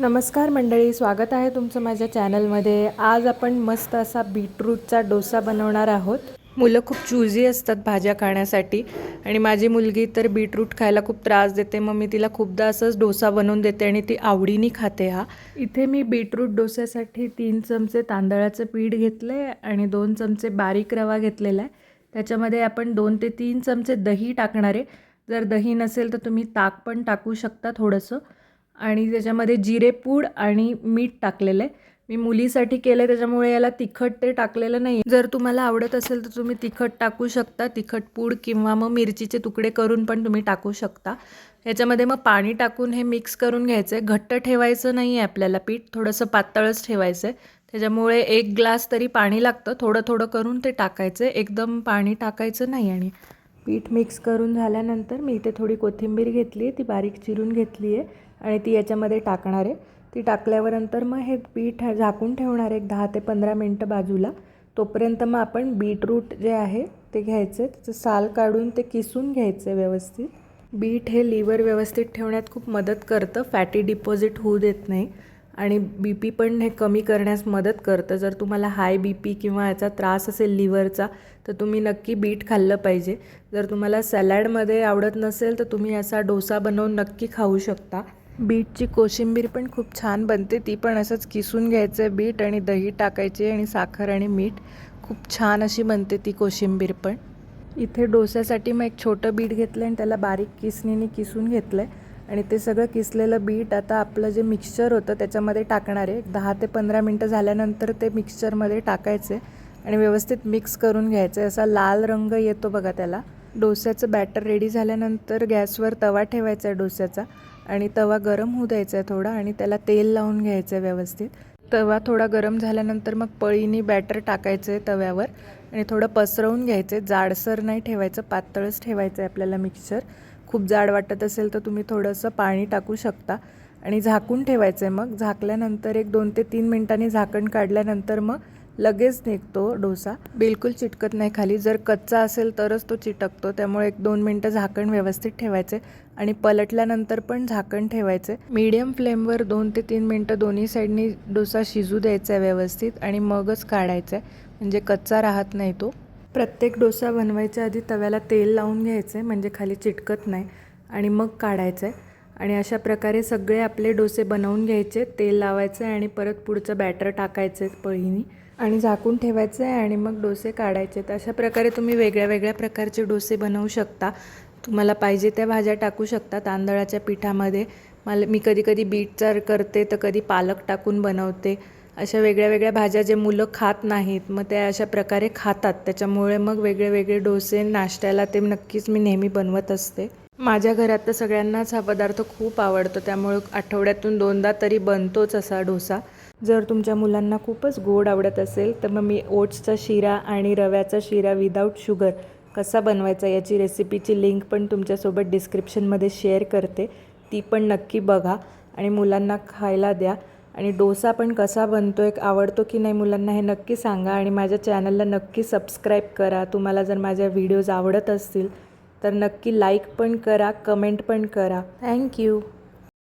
नमस्कार मंडळी स्वागत आहे तुमचं माझ्या चॅनलमध्ये. आज आपण मस्त असा बीटरूटचा डोसा बनवणार आहोत. मुलं खूप चुझी असतात भाज्या खाण्यासाठी आणि माझी मुलगी तर बीटरूट खायला खूप त्रास देते. मग मी तिला खूपदा असंच डोसा बनवून देते आणि ती आवडीने खाते हा. इथे मी बीटरूट डोस्यासाठी तीन चमचे तांदळाचं पीठ घेतलं आहे आणि दोन चमचे बारीक रवा घेतलेला आहे. त्याच्यामध्ये आपण दोन ते तीन चमचे दही टाकणार आहे. जर दही नसेल तर तुम्ही ताक पण टाकू शकता थोडंसं. आणि त्याच्यामध्ये जिरेपूड आणि मीठ टाकलेलं आहे. मी मुलीसाठी केलं आहे त्याच्यामुळे याला तिखट ते टाकलेलं नाही जर तुम्हाला आवडत असेल तर तुम्ही तिखट टाकू शकता. तिखट पूड किंवा मग मिरचीचे तुकडे करून पण तुम्ही टाकू शकता. ह्याच्यामध्ये मग पाणी टाकून हे मिक्स करून घ्यायचं आहे घट्ट ठेवायचं नाही आहे आपल्याला पीठ थोडंसं पातळच ठेवायचं आहे त्याच्यामुळे एक ग्लास तरी पाणी लागतं. थोडं थोडं करून ते टाकायचं आहे एकदम पाणी टाकायचं नाही आणि पीठ मिक्स करून झाल्यानंतर मी इथे थोडी कोथिंबीर घेतली आहे ती बारीक चिरून घेतली आहे आणि ती याच्यामध्ये टाकणार आहे. ती टाकल्यावर नंतर मग हे पीठ झाकून ठेवणार आहे एक दहा ते पंधरा मिनटं बाजूला. तोपर्यंत मग आपण बीटरूट जे आहे ते घ्यायचं त्याचं साल काढून ते किसून घ्यायचं व्यवस्थित. बीट हे लिव्हर व्यवस्थित ठेवण्यात खूप मदत करतं फॅटी डिपॉझिट होऊ देत नाही. आणि बी पी पण हे कमी करण्यास मदत करतं. जर तुम्हाला हाय बी पी किंवा याचा त्रास असेल लिव्हरचा तर तुम्ही नक्की बीट खाल्लं पाहिजे. जर तुम्हाला सॅलॅडमध्ये आवडत नसेल तर तुम्ही असा डोसा बनवून नक्की खाऊ शकता. बीटची कोशिंबीर पण खूप छान बनते. ती पण असंच किसून घ्यायचं आहे बीट आणि दही टाकायची आणि साखर आणि मीठ. खूप छान अशी बनते ती कोशिंबीर पण. इथे डोस्यासाठी मग एक छोटं बीट घेतलं आणि त्याला बारीक किसणीने किसून घेतलं आहे आणि ते सगळं किसलेलं बीट आता आपलं जे मिक्सचर होतं त्याच्यामध्ये टाकणार आहे. दहा ते पंधरा मिनटं झाल्यानंतर ते मिक्सचरमध्ये टाकायचे आणि व्यवस्थित मिक्स करून घ्यायचं असा लाल रंग येतो बघा त्याला. डोस्याचं बॅटर रेडी झाल्यानंतर गॅसवर तवा ठेवायचा आहे डोस्याचा आणि तवा गरम होऊ द्यायचा आहे थोडा आणि त्याला तेल लावून घ्यायचं आहे व्यवस्थित. तवा थोडा गरम झाल्यानंतर मग पळीनी बॅटर टाकायचं आहे तव्यावर आणि थोडं पसरवून घ्यायचं आहे जाडसर नाही ठेवायचं पातळच ठेवायचं आहे आपल्याला मिक्सर खूप जाड वाटत असेल तर तुम्ही थोडंसं पाणी टाकू शकता. आणि झाकून ठेवायचं आहे मग. झाकल्यानंतर एक दोन ते तीन मिनटांनी झाकण काढल्यानंतर मग लगेच निघतो डोसा. बिलकुल चिटकत नाही खाली. जर कच्चा असेल तरच तो चिटकतो. त्यामुळे एक दोन मिनटं झाकण व्यवस्थित ठेवायचे. आणि पलटल्यानंतर पण झाकण ठेवायचे. मीडियम फ्लेमवर दोन ते तीन मिनटं दोन्ही साईडनी डोसा शिजू द्यायचा आहे व्यवस्थित आणि मगच काढायचा आहे. म्हणजे कच्चा राहत नाही तो. प्रत्येक डोसा बनवायच्या आधी तव्याला तेल लावून घ्यायचं आहे म्हणजे खाली चिटकत नाही आणि मग काढायचं. आहे आणि अशा प्रकारे सगळे आपले डोसे बनवून घ्यायचे तेल लावायचं आहे आणि परत पुढचं बॅटर टाकायचं आहे पळीनी आणि झाकून ठेवायचं आहे आणि मग डोसे काढायचे. तर अशा प्रकारे तुम्ही वेगळ्या वेगळ्या प्रकारचे डोसे बनवू शकता. तुम्हाला पाहिजे त्या भाज्या टाकू शकता तांदळाच्या पिठामध्ये. मला मी कधी कधी बीटचा करते तर कधी पालक टाकून बनवते. अशा वेगळ्या वेगळ्या भाज्या जे मुलं खात नाहीत मग त्या अशा प्रकारे खातात. त्याच्यामुळे मग वेगळे वेगळे डोसे नाश्त्याला ते नक्कीच मी नेहमी बनवत असते. माझ्या घरात तर सगळ्यांनाच हा पदार्थ खूप आवडतो. त्यामुळे आठवड्यातून दोनदा तरी बनतोच असा डोसा. जर तुमच्या मुलांना खूपच गोड आवडत असेल तर मग मी ओट्सचा शिरा आणि रव्याचा शिरा विदाऊट शुगर कसा बनवायचा याची रेसिपीची लिंक पण तुमच्यासोबत डिस्क्रिप्शनमध्ये शेअर करते. ती पण नक्की बघा आणि मुलांना खायला द्या. आणि डोसा पण कसा बनतो एक आवडतो की नाही मुलांना हे नक्की सांगा आणि माझ्या चॅनलला नक्की सबस्क्राईब करा. तुम्हाला जर माझ्या व्हिडिओज आवडत असतील तर नक्की लाईक पण करा कमेंट पण करा. थँक्यू